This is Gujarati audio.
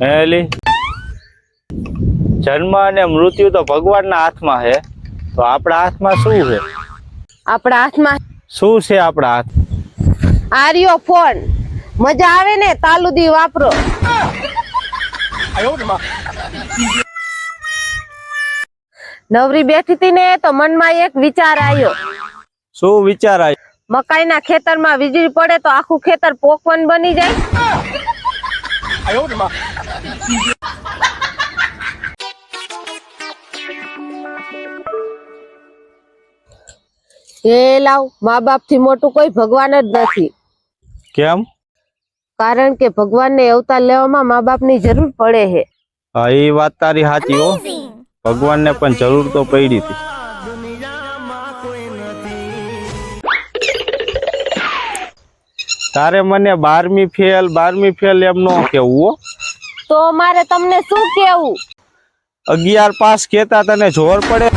હે એલી જન્મ અને મૃત્યુ તો ભગવાનના હાથમાં છે. તો આપણા હાથમાં શું છે? આપણા હાથમાં શું છે આપણા હાથ? આર્યો ફોન. મજા આવે ને? તાલુદી વાપરો. નવરી બેઠી હતી ને તો મનમાં એક વિચાર આવ્યો. શું વિચાર આવ્યો? મકાઈના ખેતરમાં વીજળી પડે તો આખું ખેતર પોકવન બની જાય. એ લાવ મા બાપથી મોટું કોઈ ભગવાન જ નથી. કેમ? કારણ કે ભગવાનને અવતાર લેવામાં મા બાપની જરૂર પડે છે. હા એ વાત તારી સાચી હો. ભગવાનને પણ જરૂર તો પડી હતી. તારે મને બારમી ફેલ બારમી ફેલ એમ નો કેવું હો. તો મારે તમને શું કેવું? અગિયાર પાસ કેતા તને જોર પડે.